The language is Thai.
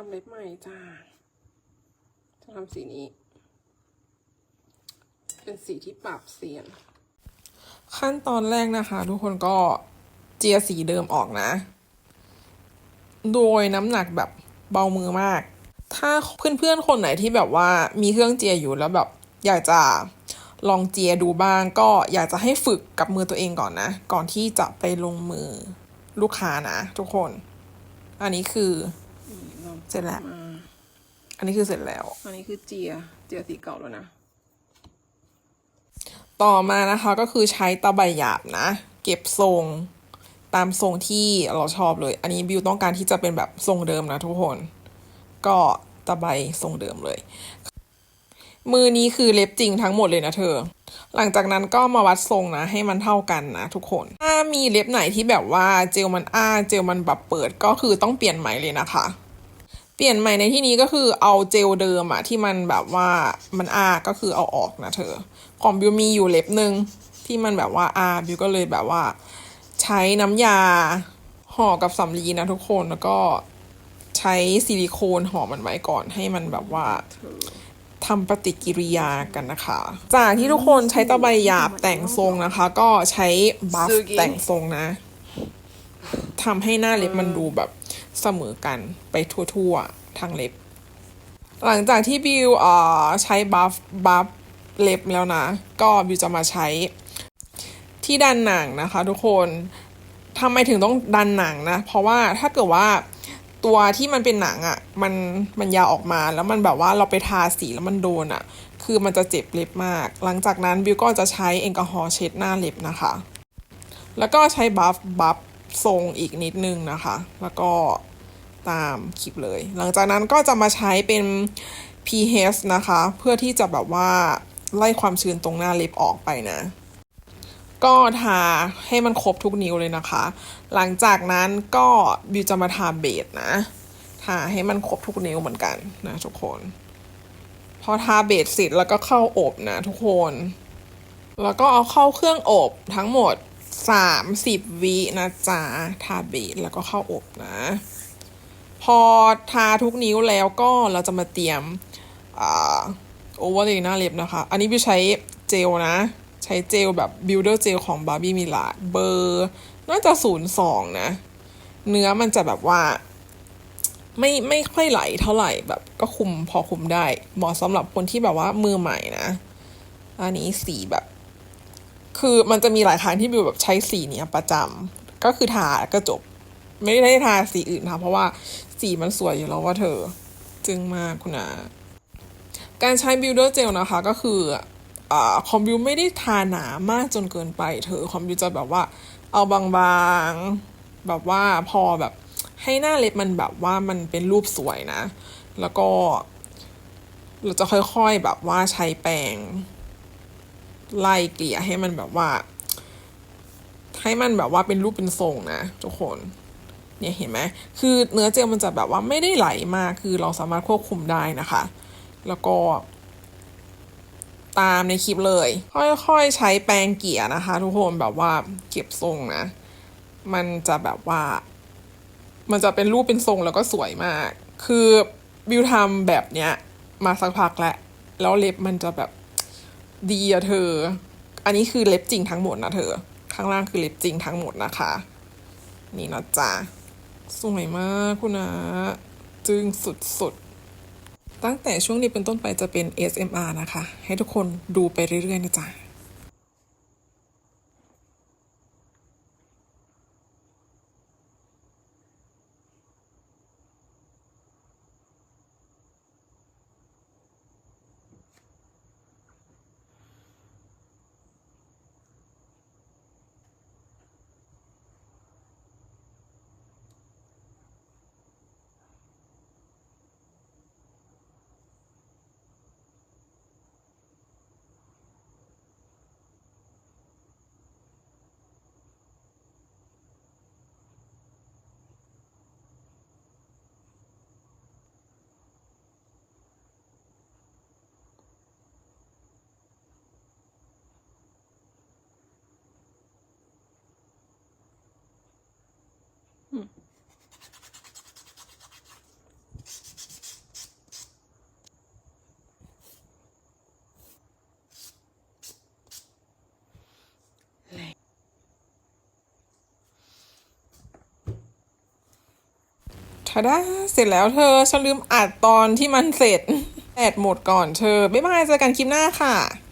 ทำเล็บใหม่จ้าจะทำสีนี้ เป็นสีที่ปรับเสียนขั้นตอนแรกนะคะ ทุกคนก็เจียสีเดิมออกนะ โดยน้ำหนักแบบเบามือมาก ถ้าเพื่อนๆคนไหนที่แบบว่ามีเครื่องเจียอยู่แล้วแบบ อยากจะลองเจียดูบ้าง ก็อยากจะให้ฝึกกับมือตัวเองก่อนนะ ก่อนที่จะไปลงมือลูกค้านะ ทุกคน อันนี้คือ เสร็จแล้วอันนี้คือเสร็จแล้ว อันนี้คือเจีย เจียสีเก่าแล้วนะ ต่อมานะคะก็คือใช้ตะไบหยาบนะ เก็บทรง ตามทรงที่เราชอบเลย อันนี้บิวต้องการที่จะเป็นแบบทรงเดิมนะทุกคน ก็ตะไบทรงเดิมเลย มือนี้คือเล็บจริงทั้งหมดเลยนะเธอ หลังจากนั้นก็มาวัดทรงนะ ให้มันเท่ากันนะ ทุกคน ถ้ามีเล็บไหนที่แบบว่าเจลมันอ้าเจลมันแบบเปิดก็คือต้องเปลี่ยนใหม่เลยนะคะ เปลี่ยนใหม่ในที่นี้ก็คือเอาเจลเดิมอะที่มันแบบว่ามันอาก็คือเอาออกนะเธอ ของบิวมีอยู่เล็บหนึ่งที่มันแบบว่าอาบิวก็เลยแบบว่า ใช้น้ำยาห่อกับสำลีนะทุกคนแล้วก็ใช้ซิลิโคนห่อมันไว้ก่อนให้มันแบบว่าทำปฏิกิริยากันนะคะ จากที่ทุกคนใช้ตะไบหยาบแต่งทรงนะคะ ก็ใช้บัฟแต่งทรงนะทำให้หน้าเล็บมันดูแบบ เสมอกันไปทั่วๆทางเล็บ หลังจากที่บิวอ่อใช้บัฟบัฟเล็บแล้วนะ ก็บิวจะมาใช้ที่ดันหนังนะคะ ทุกคนทำไมถึงต้องดันหนังนะ เพราะว่าถ้าเกิดว่าตัวที่มันเป็นหนังอะ่ะมันมันยาวออกมาแล้วมันแบบว่าเราไปทาสีแล้วมันโดนอะ่ะ คือมันจะเจ็บเล็บมาก หลังจากนั้นบิวก็จะใช้แอลกอฮอล์เช็ดหน้าเล็บนะคะ แล้วก็ใช้บัฟบัฟ ทรงอีกนิดนึงนะคะ แล้วก็ตามคลิปเลย หลังจากนั้นก็จะมาใช้เป็น pH นะคะ เพื่อที่จะแบบว่าไล่ความชื้นตรงหน้าเล็บออกไปนะ ก็ทาให้มันครบทุกนิ้วเลยนะคะ หลังจากนั้นก็บิวจะมาทาเบสนะทาให้มันครบทุกนิ้วเหมือนกันนะทุกคน พอทาเบสเสร็จแล้วก็เข้าอบนะทุกคน แล้วก็เอาเข้าเครื่องอบทั้งหมด 30วินะจ๊ะทาเบสแล้วก็เข้าอบนะ พอทาทุกนิ้วแล้วก็เราจะมาเตรียมโอเวอร์เลยหน้าเล็บนะคะ อันนี้บิวใช้เจลนะ ใช้เจลแบบ builder gel ของ Barbie m i l a เบอร์น่าจะ02นะ เนื้อมันจะแบบว่า ไม่ไม่ค่อยไหลเท่าไหร่แบบก็คุมพอคุมได้เหมาะสำหรับคนที่แบบว่ามือใหม่นะ อันนี้สีแบบ คือมันจะมีหลายครั้งที่บิวแบบใช้สีเนี้ยประจำก็คือทาก็จบ ไม่ได้ทาสีอื่นทาเพราะว่าสีมันสวยอยู่แล้วว่าเธอ จึงมากคุณอาการใช้ builder gel นะคะก็คืออ่าคอมบิวไม่ได้ทาหนามากจนเกินไป เธอคอมบิวจะแบบว่า เอาบางๆแบบว่าพอแบบให้หน้าเล็บมันแบบว่ามันเป็นรูปสวยนะ แล้วก็เราจะค่อยๆแบบว่าใช้แปรง ไล่เกลี่ยให้มันแบบว่า ให้มันแบบว่าเป็นรูปเป็นทรงนะทุกคนเนี่ยเห็นไหมคือเนื้อเจลมันจะแบบว่าไม่ได้ไหลมากคือเราสามารถควบคุมได้นะคะ แล้วก็ ตามในคลิปเลย ค่อยๆใช้แปรงเกี่ยนะคะ ทุกคนแบบว่าเก็บทรงนะ มันจะแบบว่า มันจะเป็นรูปเป็นทรงแล้วก็สวยมาก คือบิวทำแบบเนี้ย มาสักพักแล้วแล้วเล็บมันจะแบบ ดีอะเธอ อันนี้คือเล็บจริงทั้งหมดนะเธอ ข้างล่างคือเล็บจริงทั้งหมดนะคะ นี่นะจ๊ะ สวยมากคุณนะ จึงสุดๆ ตั้งแต่ช่วงนี้เป็นต้นไปจะเป็น SMR นะคะ ให้ทุกคนดูไปเรื่อยๆนะจ๊ะาด้าเสร็จแล้วเธอ ฉันลืมอัดตอนที่มันเสร็จแอดหมดก่อนเธอ บ๊ายบายเจอกันคลิปหน้าค่ะ